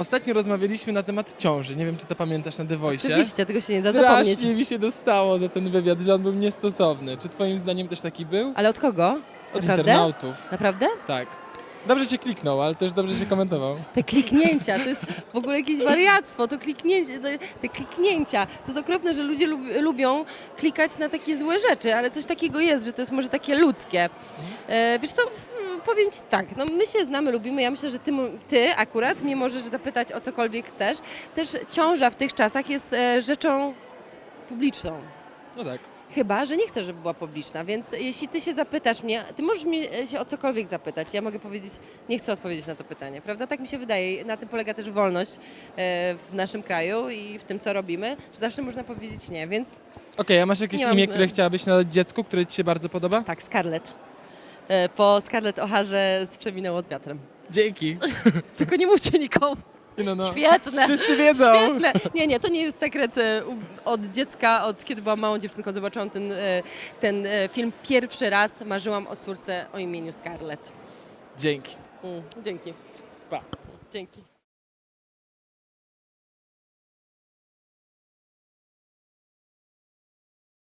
Ostatnio rozmawialiśmy na temat ciąży. Nie wiem, czy to pamiętasz na The Voice. Oczywiście, tego się nie da zapomnieć. Strasznie mi się dostało za ten wywiad, że on był niestosowny. Czy twoim zdaniem też taki był? Ale od kogo? Od Naprawdę? internautów. Naprawdę? Tak. Dobrze cię kliknął, ale też dobrze się komentował. Te kliknięcia, to jest w ogóle jakieś wariactwo, to kliknięcie, to, te kliknięcia. To jest okropne, że ludzie lub, lubią klikać na takie złe rzeczy, ale coś takiego jest, że to jest może takie ludzkie. E, wiesz co, powiem Ci tak, no my się znamy, lubimy, ja myślę, że ty, ty akurat mnie możesz zapytać o cokolwiek chcesz. Też ciąża w tych czasach jest e, rzeczą publiczną. No tak. Chyba, że nie chcę, żeby była publiczna, więc jeśli ty się zapytasz mnie, ty możesz mnie się o cokolwiek zapytać. Ja mogę powiedzieć, nie chcę odpowiedzieć na to pytanie, prawda? Tak mi się wydaje. Na tym polega też wolność e, w naszym kraju i w tym, co robimy, że zawsze można powiedzieć nie, więc Okej, a masz jakieś Nie mam- imię, które chciałabyś nadać dziecku, które ci się bardzo podoba? tak, Scarlett. E, Po Scarlett Ocharze z Przeminęło z wiatrem. Dzięki. Tylko nie mówcie nikomu. No, no. Świetne! Wszyscy wiedzą. Świetne! Nie, nie, to nie jest sekret e, od dziecka, od kiedy byłam małą dziewczynką, zobaczyłam ten, e, ten film pierwszy raz, marzyłam o córce o imieniu Scarlett. Dzięki. Mm, dzięki. Pa. Dzięki.